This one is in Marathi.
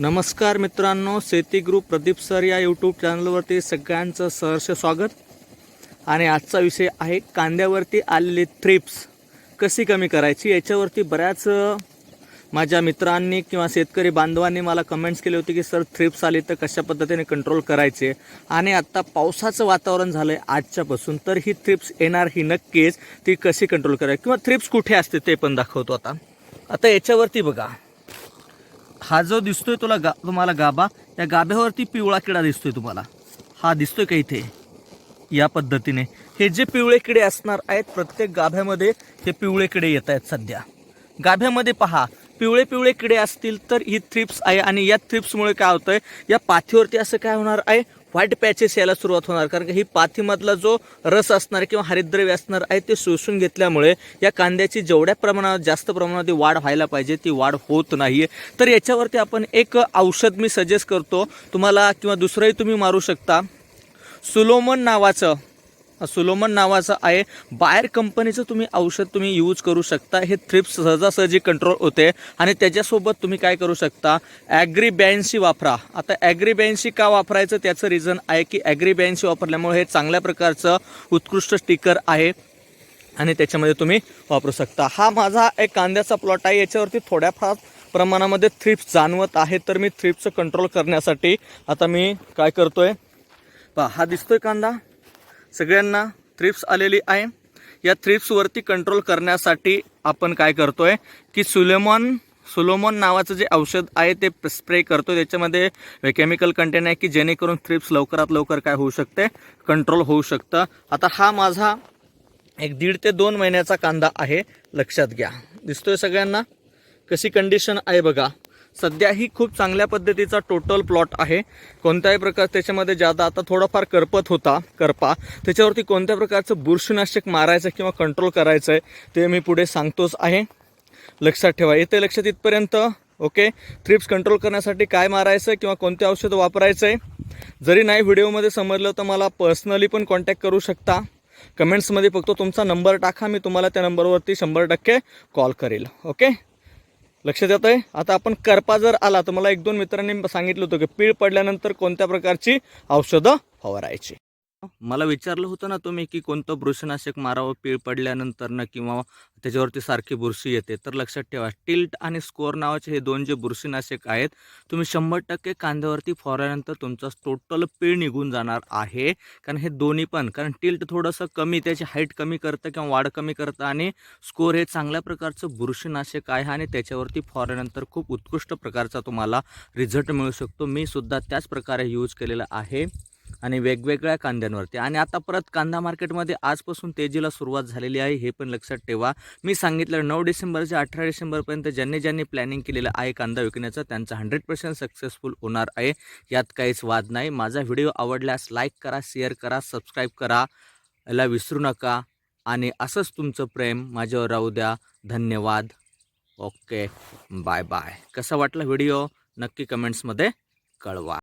नमस्कार मित्रांनो शेती ग्रुप प्रदीप सर या यूट्यूब चॅनलवरती सगळ्यांचं सहर्ष स्वागत. आणि आजचा विषय आहे कांद्यावरती आलेली थ्रिप्स कशी कमी करायची? याच्यावरती बऱ्याच माझ्या मित्रांनी किंवा शेतकरी बांधवांनी मला कमेंट्स केले होते की सर थ्रिप्स आली तर कशा पद्धतीने कंट्रोल करायचे? आणि आत्ता पावसाचं वातावरण झालं आहे आजच्यापासून तर ही थ्रिप्स येणार ही नक्कीच ती कशी कंट्रोल करायची? किंवा थ्रिप्स कुठे असते ते पण दाखवतो आता. आता याच्यावरती बघा. हा जो दिसतोय तुला गा तुम्हाला गाभा या गाभ्यावरती पिवळा किडा दिसतोय तुम्हाला. हा दिसतोय का इथे? या पद्धतीने. हे जे पिवळे किडे असणार आहेत प्रत्येक गाभ्यामध्ये हे पिवळे किडे येत आहेत सध्या. गाभ्यामध्ये पहा पिवळे पिवळे किडे असतील तर ही थ्रिप्स आहे आणि या थ्रिप्समुळे काय होतंय या पाथीवरती असं काय होणार आहे? व्हाईट पॅचेस यायला सुरुवात होणार. कारण की ही पाथीमधला जो रस असणार किंवा हरिद्रव्य असणार आहे ते शोषून घेतल्यामुळे या कांद्याची जेवढ्या प्रमाणात जास्त प्रमाणात वाढ व्हायला पाहिजे ती वाढ होत नाही. तर याच्यावरती आपण एक औषध मी सजेस्ट करतो. तुम्हाला किंवा दुसरंही तुम्ही मारू शकता. सुलोमन नावाचं सुलोमन नावाचं आहे. बाहेर कंपनीचं तुम्ही औषध तुम्ही यूज करू शकता. हे थ्रिप्स सहजासहजी कंट्रोल होते. आणि त्याच्यासोबत तुम्ही काय करू शकता? ॲग्रीबॅन्सी वापरा. आता ॲग्रीबॅन्सी का वापरायचं? त्याचं रिझन आहे की ॲग्रीबॅन्सी वापरल्यामुळे हे चांगल्या प्रकारचं उत्कृष्ट स्टिकर आहे. आणि त्याच्यामध्ये तुम्ही वापरू शकता. हा माझा एक कांद्याचा प्लॉट आहे. याच्यावरती थोड्याफार प्रमाणामध्ये थ्रिप्स जाणवत आहे तर मी थ्रिप्सचं कंट्रोल करण्यासाठी आता मी काय करतोय? पहा हा दिसतोय कांदा? सगळ्यांना थ्रिप्स आलेली आहे. या थ्रिप्सवरती कंट्रोल करण्यासाठी आपण काय करतो आहे की सुलेमॉन सुलोमॉन नावाचं जे औषध आहे ते स्प्रे करतो त्याच्यामध्ये केमिकल कंटेन आहे की जेणेकरून थ्रिप्स लवकरात लवकर काय होऊ शकते? कंट्रोल होऊ शकतं. आता हा माझा एक दीड ते दोन महिन्याचा कांदा आहे. लक्षात घ्या. दिसतोय सगळ्यांना? कशी कंडिशन आहे बघा. सध्या ही खूप चांगल्या पद्धतीचा टोटल प्लॉट आहे. कोणत्याही प्रकार त्याच्यामध्ये ज्यादा आता थोडाफार करपत होता करपा त्याच्यावरती कोणत्या प्रकारचं बुरशीनाशक मारायचं किंवा कंट्रोल करायचं आहे ते मी पुढे सांगतोच आहे. लक्षात ठेवा. येते लक्षात इथपर्यंत. ओके थ्रिप्स कंट्रोल करण्यासाठी काय मारायचं किंवा कोणते औषध वापरायचं आहे जरी नाही व्हिडिओमध्ये समजलं तर मला पर्सनली पण कॉन्टॅक्ट करू शकता. कमेंट्समध्ये फक्त तुमचा नंबर टाका. मी तुम्हाला त्या नंबरवरती शंभर टक्के कॉल करेल. ओके लक्षात येत आहे? आता आपण करपा जर आला तर मला एक दोन मित्रांनी सांगितलं होतं की पीळ पडल्यानंतर कोणत्या प्रकारची औषधं फवारायची. मला विचारलं होतं ना तुम्ही की कोणतं बुरशीनाशक मारावं पीळ पडल्यानंतर ना किंवा त्याच्यावरती सारखी बुरशी येते? तर लक्षात ठेवा टिल्ट आणि स्कोअर नावाचे हे दोन जे बुरशीनाशक आहेत तुम्ही शंभर टक्के कांद्यावरती फवारल्यानंतर तुमचा टोटल पीळ निघून जाणार आहे. कारण हे दोन्ही पण कारण टिल्ट थोडंसं कमी त्याची हाईट कमी करतं किंवा वाढ कमी करतं आणि स्कोअर हे चांगल्या प्रकारचं बुरशीनाशक आहे आणि त्याच्यावरती फवारल्यानंतर खूप उत्कृष्ट प्रकारचा तुम्हाला रिझल्ट मिळू शकतो. मी सुद्धा त्याच प्रकारे यूज केलेला आहे. आणि वेगवेगळ्या कांद्यांवरती. आणि आता परत कांदा मार्केटमध्ये आजपासून तेजीला सुरुवात झालेली आहे हे पण लक्षात ठेवा. मी सांगितलं नऊ डिसेंबरच्या अठरा डिसेंबरपर्यंत ज्यांनी ज्यांनी प्लॅनिंग केलेलं आहे कांदा विकण्याचं त्यांचं हंड्रेड पर्सेंट सक्सेसफुल होणार आहे. यात काहीच वाद नाही. माझा व्हिडिओ आवडल्यास लाईक करा शेअर करा सबस्क्राईब करा. याला विसरू नका. आणि असंच तुमचं प्रेम माझ्यावर राहू द्या. धन्यवाद. ओके. बाय बाय कसा वाटला व्हिडिओ नक्की कमेंट्समध्ये कळवा.